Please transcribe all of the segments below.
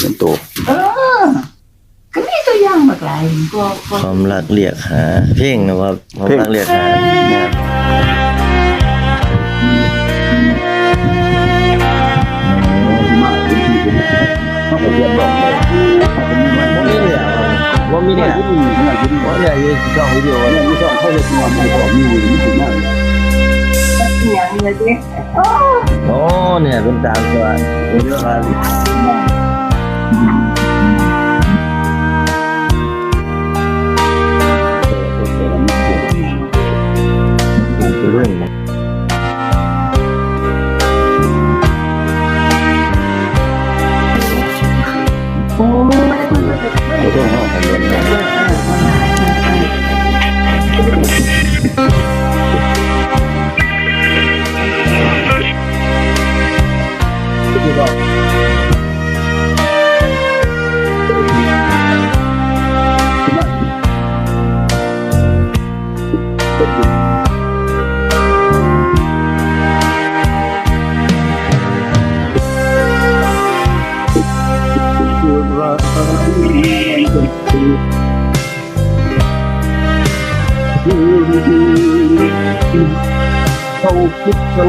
เป็นตัวเออก็มีตัวอย่างมากหลายก็ก็ความรักเรียกหา เพลงนะครับความรักเรียกหาเนี่ยมากที่ที่เป็นเขาก็เรียนบอกเลยเขาก็มีมันบ่มีเนี่ยว่ามีเนี่เนี่ยยที่มีเนี่ยที่มีว่าเนี่ยอยู่ช่องวิดีโอเนี่ยมีช่องเขาเลยทำมันก็มีมีถึงมากอย่างเงี้ยสิโอ้โอ้เนี่ยเป็นตามตัววิดีโอครับเรื่องโอ้เราต้ องห้อ คือรักเป็นคือเขาคิดตั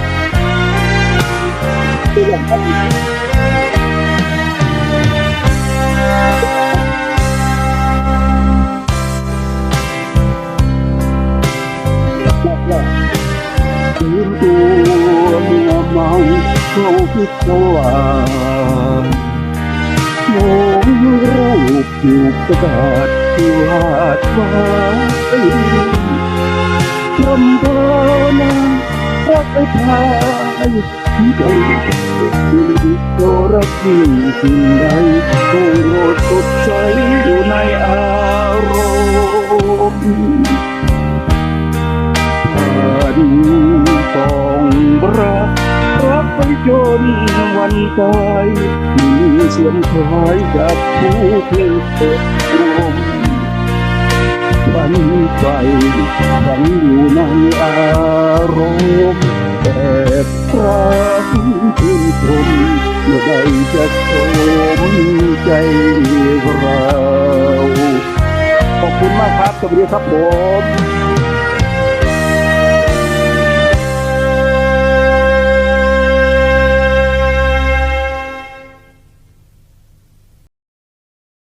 ะตัวตัวเธอมาและที่รักที่ดีไปอยู่ในอารมองเพียงจาคนไทยทำอดีคืนตัวเมื่อเมาเขาคิดว่ามองรูปอยู่กระดาษที่วาดไว้รำพานารักไปพาย ที่ใดที่โตรักที่งสิ่งใดคงโรดสดใสอยู่ในอารมณ์ผ่านปองรักรักไปจนวันตายมีเสียงคล้ายกับผู้เพลงเปิดรวมฝันไปฝันอยู่ในอารมณ์ แต่พระชื่นชมเมื่อใดจะสมใจเรา ขอบคุณมากครับสวัสดีครับผม